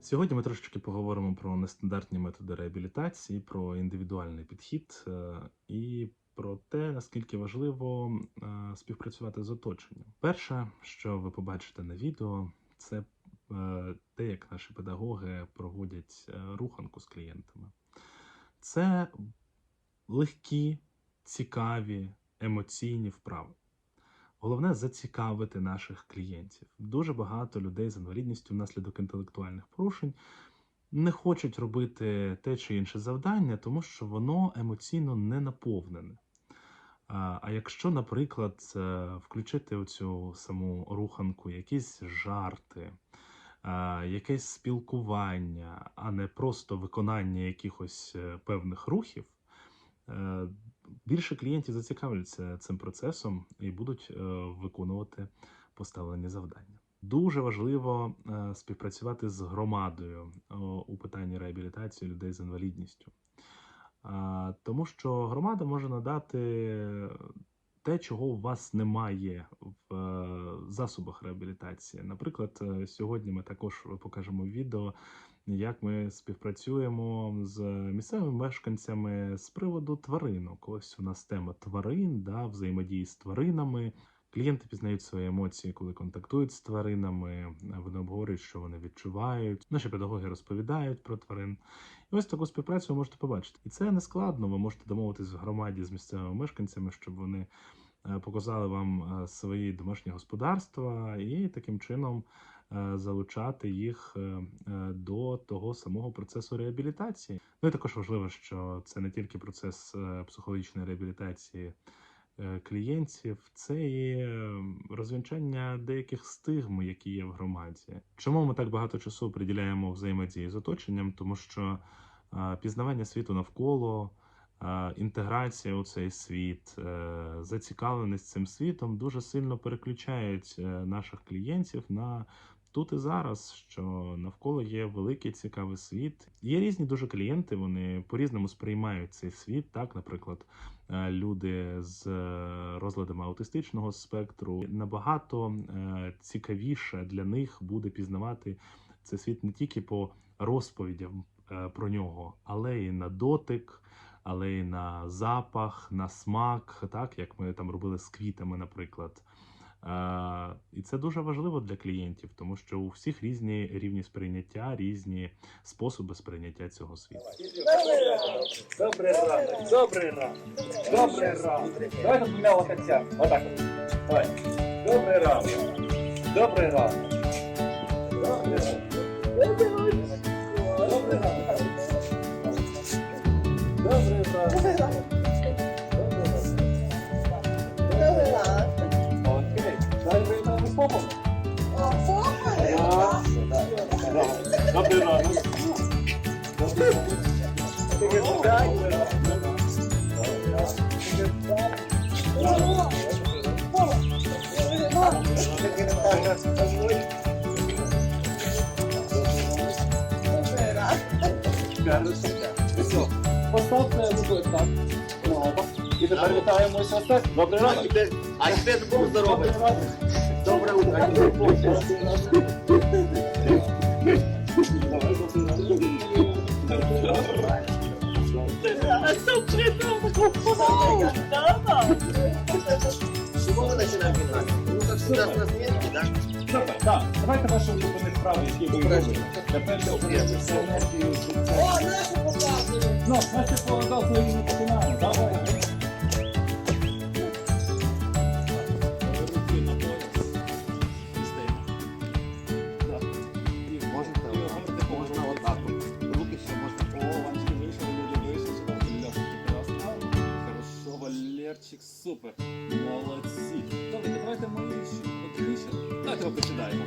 Сьогодні ми трошечки поговоримо про нестандартні методи реабілітації, про індивідуальний підхід е, і про те, наскільки важливо е, співпрацювати з оточенням. Перше, що ви побачите на відео, це е, те, як наші педагоги проводять руханку з клієнтами. Це легкі, цікаві, емоційні вправи. Головне зацікавити наших клієнтів. Дуже багато людей з інвалідністю внаслідок інтелектуальних порушень не хочуть робити те чи інше завдання, тому що воно емоційно не наповнене. А якщо, наприклад, е, включити оцю саму руханку, якісь жарти, якесь спілкування, а не просто виконання якихось е, певних рухів, е, більше клієнтів зацікавляться цим процесом і будуть е, виконувати поставлені завдання. Дуже важливо е, співпрацювати з громадою е, у питанні реабілітації людей з інвалідністю, тому що громада може надати те, чого у вас немає в е, засобах реабілітації. Наприклад, е, сьогодні ми також покажемо відео, як ми співпрацюємо з місцевими мешканцями з приводу тваринок. Ось у нас тема тварин, да, взаємодії з тваринами. Клієнти пізнають свої емоції, коли контактують з тваринами. Вони обговорюють, що вони відчувають. Наші педагоги розповідають про тварин. І ось таку співпрацю ви можете побачити. І це не складно. Ви можете домовитись в громаді з місцевими мешканцями, щоб вони е, показали вам е, свої домашні господарства і таким чином е, залучати їх до того самого процесу реабілітації. Ну і також важливо, що це не тільки процес психологічної реабілітації клієнтів, це е, розвінчання деяких стигм, які є в громаді. Чому ми так багато часу приділяємо взаємодії з оточенням? Тому що е, пізнавання світу навколо. е, Інтеграція у цей світ, е, зацікавленість цим світом дуже сильно переключають е, наших клієнтів на тут і зараз, що навколо є великий цікавий світ. Є різні дуже клієнти, вони по-різному сприймають цей світ. Так, наприклад, е, люди з е, розладами аутистичного спектру набагато е, цікавіше для них буде пізнавати цей світ не тільки по розповідям про нього, але і на дотик. Але й на запах, на смак, так як ми там робили з квітами, наприклад. Е, і це дуже важливо для клієнтів, тому що у всіх різні рівні сприйняття, різні способи сприйняття цього світу. Добрий ранок, добрий ранок, добрий ранок. Давай тут двумя. Отак добре. Добрий ранок. Добрий ранок. І тепер вітаємося ось так. Добрий ранок. А теперь Бог здоровый. Добрий ранок. Доброе утро. С чего мы начинаем? Ну. Давайте ваші улюблені справи, які ви робите. Тепер це подивлюся. О, наші показують. Ну, полагав свої не починаємо. Супер. Молодці. Добре, давайте ми ще потрібніше. Давайте ми починаємо.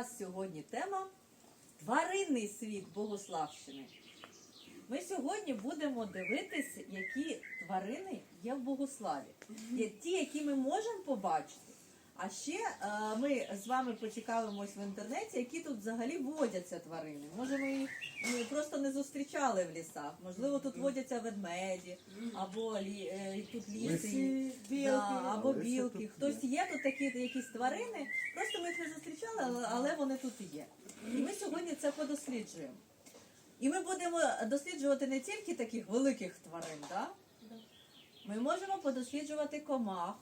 Нас сьогодні тема тваринний світ Богославщини. Ми сьогодні будемо дивитися, які тварини є в Богославі. Ті, які ми можемо побачити. А ще е, ми з вами поцікавимось в інтернеті, які тут взагалі водяться тварини. Може, ми їх ну, просто не зустрічали в лісах. Можливо, тут водяться ведмеді, або лі, е, тут ліси, да, або білки. Хтось є тут такі якісь тварини. Просто ми їх не зустрічали, але, але вони тут є. І ми сьогодні це подосліджуємо. І ми будемо досліджувати не тільки таких великих тварин, да? ми можемо подосліджувати комах.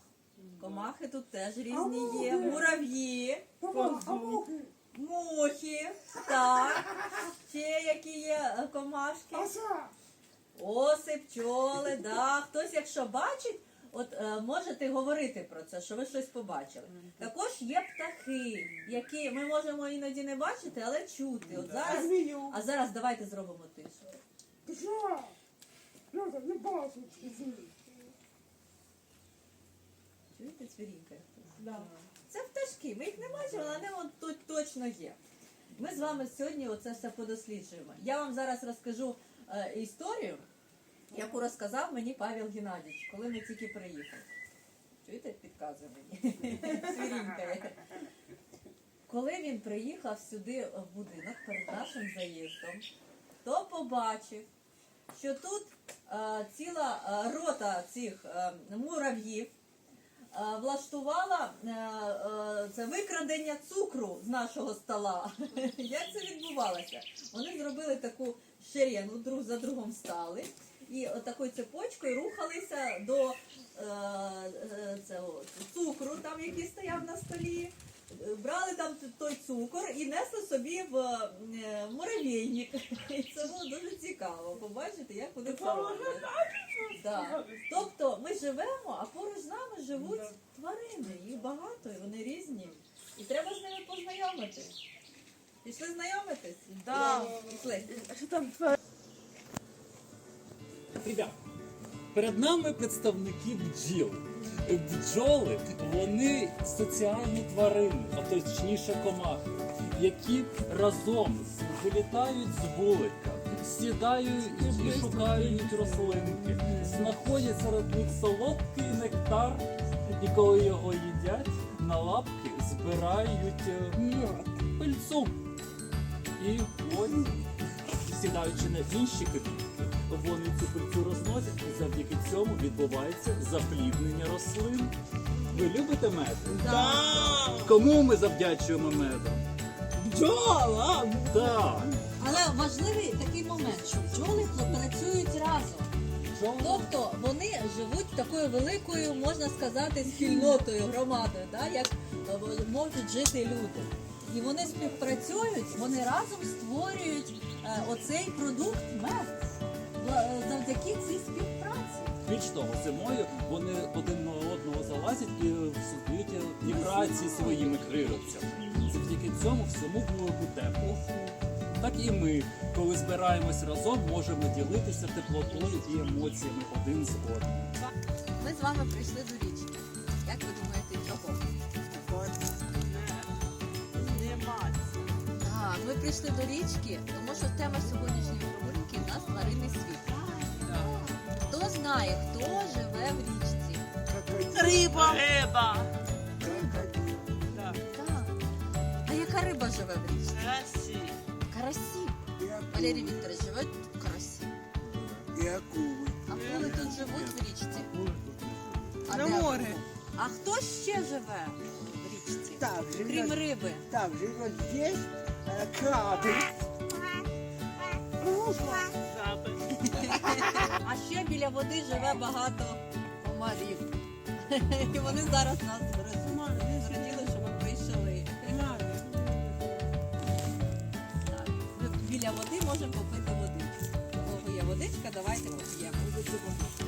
Комахи тут теж різні є, мурав'ї, мухи, так. Ще які є е, комашки. Оси, пчоли, да. Хтось, якщо бачить, от е, можете говорити про це, що ви щось побачили. Також є птахи, які ми можемо іноді не бачити, але чути. От зараз, а зараз давайте зробимо тишу. Чуєте цвірінька? Це пташки. Ми їх не бачимо, але вони от тут точно є. Ми з вами сьогодні оце все подосліджуємо. Я вам зараз розкажу е, історію, яку розказав мені Павел Геннадійович, коли ми тільки приїхали. Чуєте, підказує мені? Цвірінькає. Коли він приїхав сюди в будинок перед нашим заїздом, то побачив, що тут е, ціла е, рота цих е, мурав'їв влаштувала е, е, це викрадення цукру з нашого стола. Як це відбувалося? Вони зробили таку шеренгу, друг за другом стали. І отакою цепочкою рухалися до е, е, цього цукру, там який стояв на столі. Брали там той цукор і несли собі в е, муравейник. І це було дуже цікаво побачити, як вони це роблять. Да. Тобто ми живемо, а поруч з нами живуть тварини. Їх багато, і вони різні. І треба з ними познайомитись. Пішли знайомитись? Да. Пішли. Ребят, перед нами представники бджіл. Бджоли вони соціальні тварини, а точніше комахи, які разом вилітають з вулика, сідають і шукають рослинки, знаходять серед них солодкий нектар, і коли його їдять, на лапки збирають е, пильцу. І ось сідаючи на інші квітки, вони цю пильцю розносять, і завдяки цьому відбувається запліднення рослин. Ви любите мед? Да. Кому ми завдячуємо медом? Бджола. Так. Але важливий такий момент, що бджоли працюють разом. Тобто вони живуть такою великою, можна сказати, спільнотою, громадою, да? як е, можуть жити люди. І вони співпрацюють, вони разом створюють е, оцей продукт мед завдяки цій співпраці. Більш того, зимою вони один на одного залазять і создають вібрації своїми крилицями. Завдяки цьому всьому було тепло. Так і ми, коли збираємось разом, можемо ділитися теплотою і емоціями один з одним. Ми з вами прийшли до річки. Як ви думаєте, чого? Так, ми прийшли до річки, тому що тема нас тваринний світ. Хто знає, хто живе в річці? Риба. Риба. Так. А яка риба живе в річці? Красі. Карасі. Валерій Вікторович, живуть тут карасі. І акули. Акули тут живуть в річці. А На де море. акули? А хто ще живе в річці? Так, Крім живет, риби. так, живет здесь э, крабы. А ще Біля води живе багато комарів. І вони зараз нас зраділи, що ми прийшли. Так, біля води можемо попити води. Є водичка, давайте поп'ємо.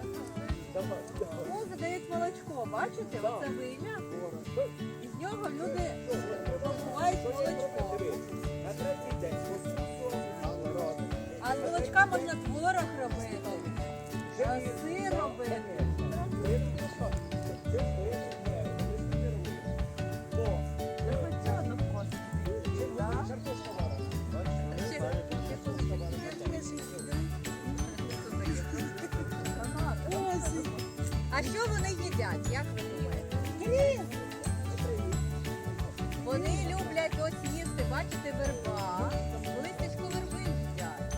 А що вони їдять? Як ви думаєте? Вони люблять ось їсти, бачите, верба. Листячко верби їдять.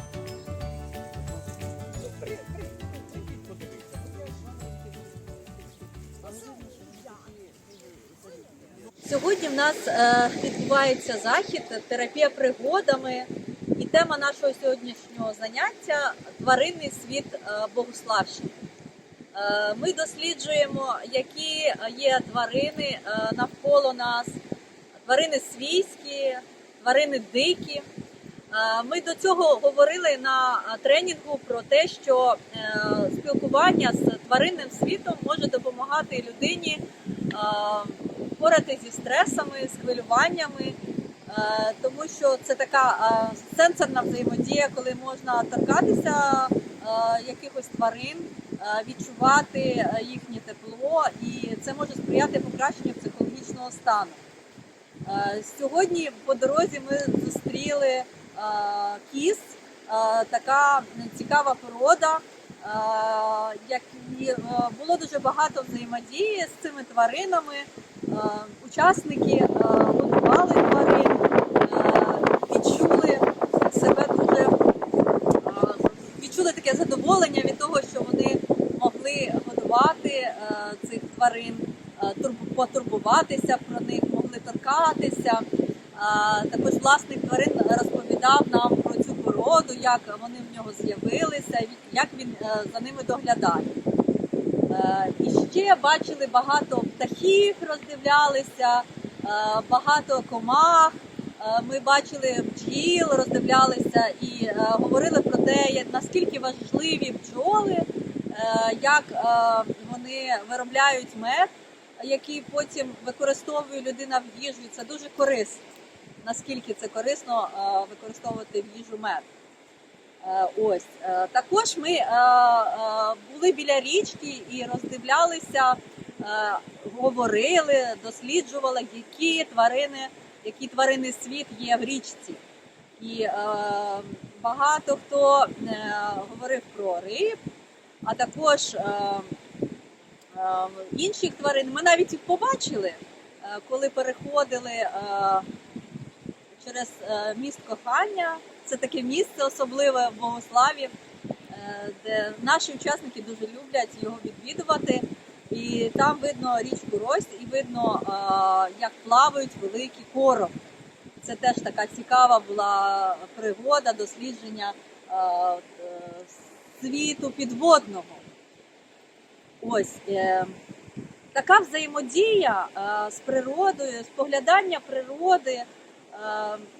Сьогодні в нас е, відбувається захід терапія пригодами. І тема нашого сьогоднішнього заняття тваринний світ е, Богославщини. Е, Ми досліджуємо, які є тварини е, навколо нас, тварини свійські, тварини дикі. Е, Ми до цього говорили на тренінгу про те, що спілкування з тваринним світом може допомагати людині впоратися зі стресами, з хвилюваннями, тому що це така сенсорна взаємодія, коли можна торкатися якихось тварин, відчувати е, їхнє тепло, і це може сприяти покращенню психологічного стану. Е, Сьогодні по дорозі ми зустріли е, е, така цікава порода, е, е, було дуже багато взаємодії з цими тваринами. Е, Учасники е, годували тварин, е, відчули себе дуже е, відчули таке задоволення від того, що вони могли годувати е, цих тварин, е, потурбуватися про них, могли торкатися. Е, Також власник тварин розповідав нам про цю породу, як вони в нього з'явилися, як він е, за ними доглядає. І ще бачили багато птахів, роздивлялися, багато комах. Ми бачили бджіл, роздивлялися і говорили про те, наскільки важливі бджоли, як вони виробляють мед, який потім використовує людина в їжу. Це дуже корисно. Наскільки це корисно е, використовувати в їжу мед. Е, Ось Е, також ми були біля річки і роздивлялися, говорили, досліджували, які тварини, який тваринний світ є в річці. І багато хто говорив про риб, а також інших тварин. Ми навіть їх побачили, е, коли переходили е, через е, міст кохання. Це таке місце особливе в Богославі, де наші учасники дуже люблять його відвідувати. І там видно річку Рось, і видно, як плавають великі корови. Це теж така цікава була пригода дослідження світу підводного. Ось е, така взаємодія е, з природою, споглядання природи е,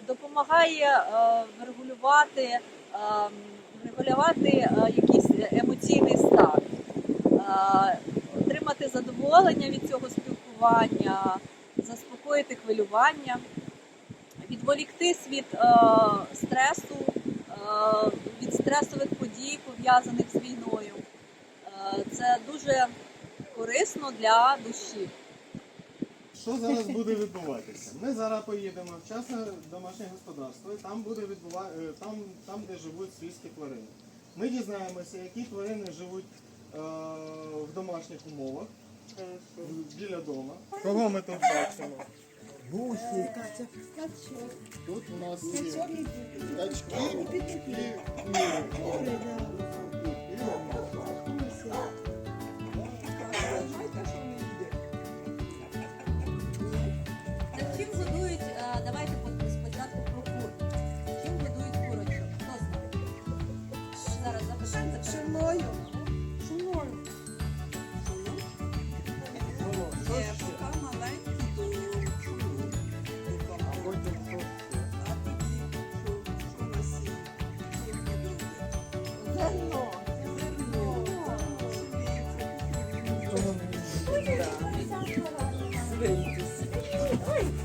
допомагає е, врегулювати, е, врегулювати е, якийсь емоційний стан, е, отримати задоволення від цього спілкування, заспокоїти хвилювання, відволіктись від е, стресу, е, від стресових подій, пов'язаних з війною. Це дуже корисно для душі. Що зараз буде відбуватися? Ми зараз поїдемо в частне домашнє господарство, і там буде відбува... е, там, там, де живуть свійські тварини. Ми дізнаємося, які тварини живуть е, в домашніх умовах біля дома. Кого ми тут бачимо? Гусі. Тут у нас є качки і кури.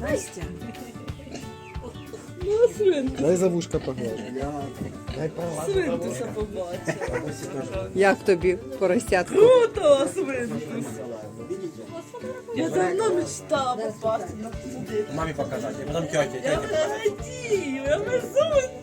Настя. Ну, Дай за вушка поглажу. Дай Свинтуса побачила. Як тобі, поросятку? Круто, свинтус. Я давно мечтала попасти на туди. Мамі показати, потім тьоті. Я не хотів, я мерзунка.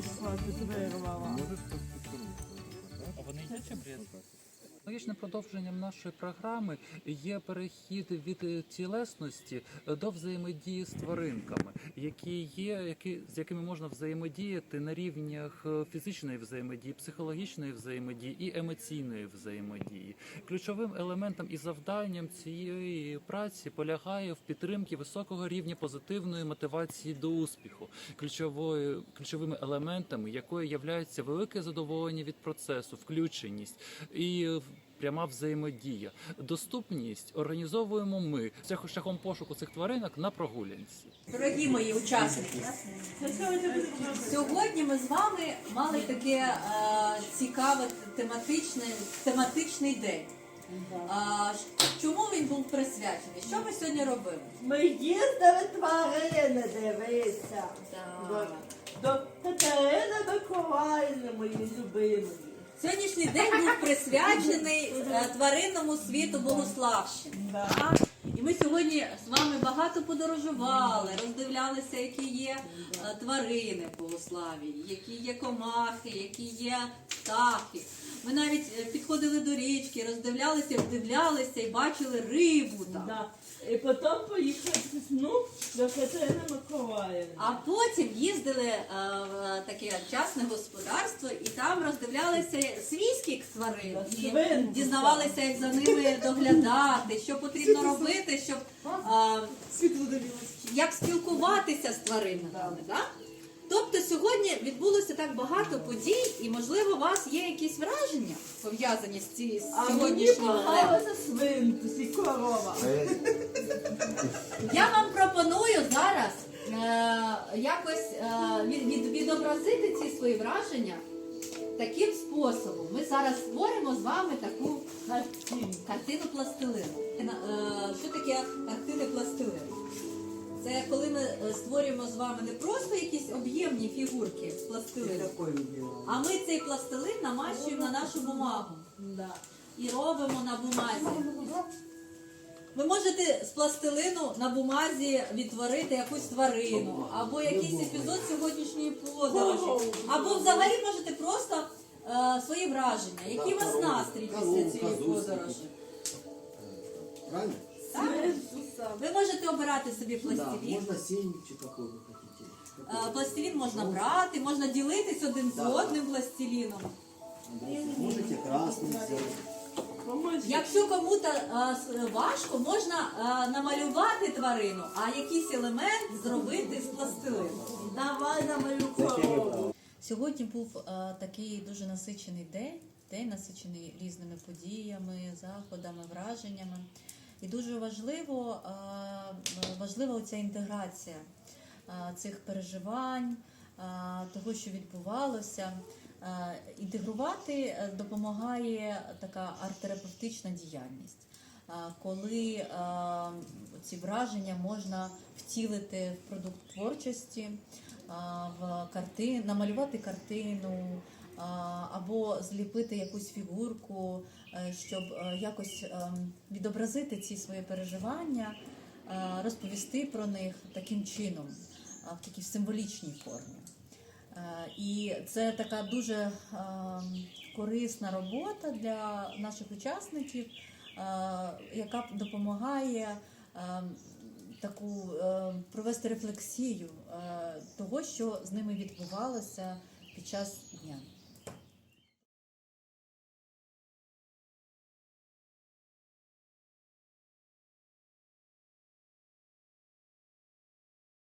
Знайшла, ти вирвала. Логічним продовженням нашої програми є перехід від тілесності до взаємодії з тваринками, які є, які з якими можна взаємодіяти на рівнях е, фізичної взаємодії, психологічної взаємодії і емоційної взаємодії. Ключовим елементом і завданням цієї праці полягає в підтримці високого рівня позитивної мотивації до успіху, ключовою ключовими елементами якої являються велике задоволення від процесу, включеність і пряма взаємодія. Доступність організовуємо ми шляхом- шляхом пошуку цих тваринок на прогулянці. Дорогі мої учасники, сьогодні ми з вами мали таке е, цікаве тематичне, тематичний день. А, чому він був присвячений? Що ми сьогодні робили? Ми їздили тварини дивитися. До, до Катерини Миколаївни, мої любимі. Сьогоднішній день був присвячений е, тваринному світу Богославщини. І ми сьогодні з вами багато подорожували, роздивлялися, які є е, тварини в Богославії, які є комахи, які є птахи. Ми навіть е, підходили до річки, роздивлялися, вдивлялися і бачили рибу там. Да. І потім поїхали ну, до Катерини Миколаївни. А потім їздили е, в таке частне господарство і там роздивлялися свійських тварин і дізнавалися, як за ними доглядати, що потрібно робити, щоб е, як спілкуватися з тваринами. Да? Тобто сьогодні відбулося так багато подій, і можливо у вас є якісь враження пов'язані з цією А свинтус і корова. Я вам пропоную зараз е, якось е, від, від, відобразити ці свої враження таким способом. Ми зараз створимо з вами таку картину пластилину. Е, що таке картини пластилину? Це коли ми е, створюємо з вами не просто якісь об'ємні фігурки з пластилину, а ми цей пластилин намащуємо на нашу бумагу і робимо на бумазі. Ви можете з пластилину на бумазі відтворити якусь тварину, або якийсь епізод сьогоднішньої подорожі, або взагалі можете просто е, свої враження. Який у вас настрій після цієї подорожі? Правильно? Так? Ви можете обирати собі пластилін. можно семечек какой вы хотите. Е, Пластилін можна брати, можна ділитись один з одним пластиліном. Можете красный сделать. Якщо кому-то е, важко, можна е, намалювати тварину, а якийсь елемент зробити з пластилину. Давай на мою корову. Сьогодні був е, такий дуже насичений день, день насичений різними подіями, заходами, враженнями. І дуже важливо, е, важлива оця інтеграція е, цих переживань, е, того, що відбувалося. Е, Інтегрувати е, допомагає така арт-терапевтична діяльність. коли е, ці враження можна втілити в продукт творчості, в картин, намалювати картину або зліпити якусь фігурку, щоб якось відобразити ці свої переживання, розповісти про них таким чином, в такій символічній формі. Е, І це така дуже е, корисна робота для наших учасників, е, яка допомагає таку провести рефлексію того, що з ними відбувалося під час дня.